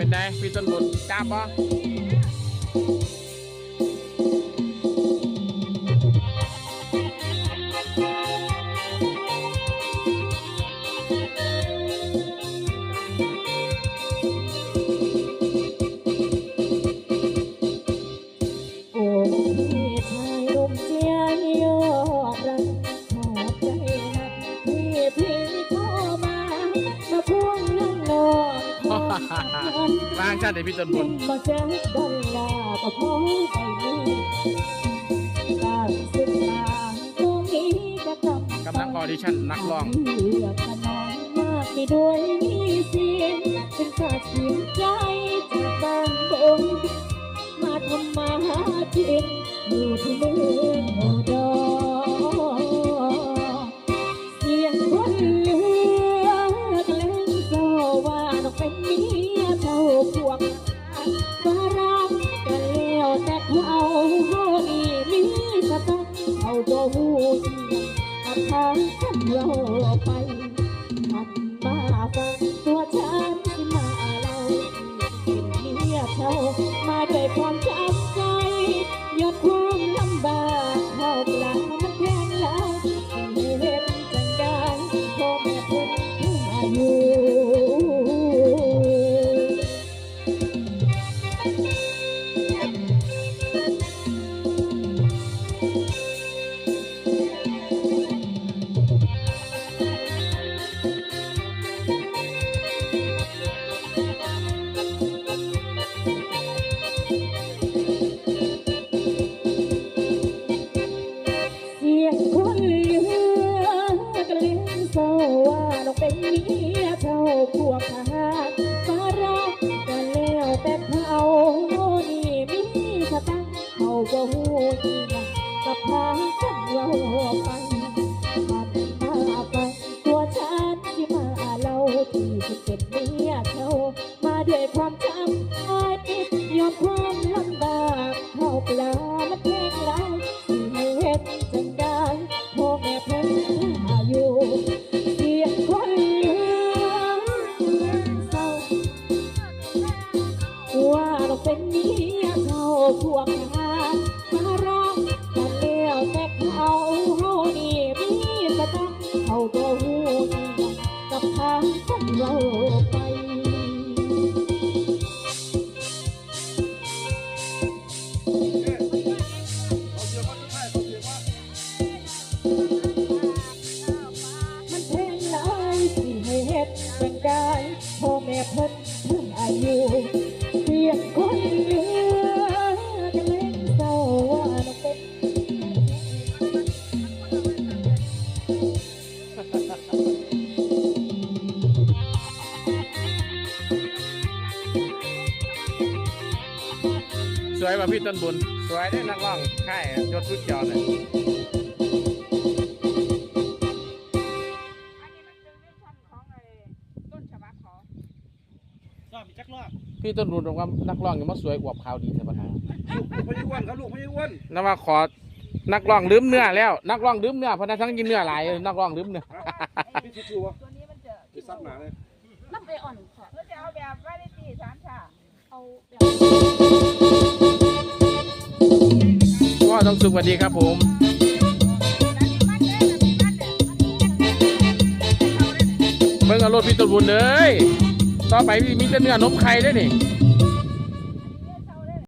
មែនដែរពីទុនមុនចាប់អស់ วางชาติให้พี่ต้นบุญมาแจ้งดอลลาร์ก็พอไปมีตาสิบลาตรงนี้จะกำกำลังออดิชั่นนักร้องเลือกขนองมากมีด้วยมีเสียงเป็นกาเสียงใจจากบานบนมาทำมาหากินอยู่ที่เมือง บ่ฮู้สียงกับทางกันเราไปหันมาฟังตัวฉันสิมาเล่าเป็นเมียเขามาด้วยความ ด้วยความจำอาจิตยอมความลำบากเข้าปลามันแพงหลายสิให้เฮ็ดจังได้พ่อแม่เพิ่นอายุเสียคนเหลือเศร้าว่าเราเป็นเมียเขาพวกหามารักกันแล้วแต่เขาเฮานี่มีสตังค์เขาบ่ฮู้นี่กับทางกันเรา สวยป่ะพี่ต้นบุญ สวยได้อนักร้องค่ายยศทุกจอเลยอันนี้มันเป็นเวอร์ชันของไอ้ต้นฉบับเขารอบอีกจักรอบพี่ต้นบุญบอกว่านักร้องยังมาสวยอวบขาวดีใช่ปะฮะลูกพญอ้วนครับลูกพญอ้วนแล้วมาขอ นักร้องลืมเนื้อแล้ว นักร้องลืมเนื้อเพราะนักทั้งกินเนื้อหลายนักร้องลืมเนื้อพี่ชิชูวะตัวนี้มันจะพี่ซัดหนาเลยน้ำไปอ่อนค่ะเพื่อจะเอาแบบวาไรตี้สามชาเอาแบบ พ่อต้องสุขสวัสดีครับผมเด้อแล้วนี่มันเด้อเขาเด้อเบิ่งเอารถพี่ต้นบุญเลยต่อไปมีแต่เนื้อนมไข่ด้วยนี่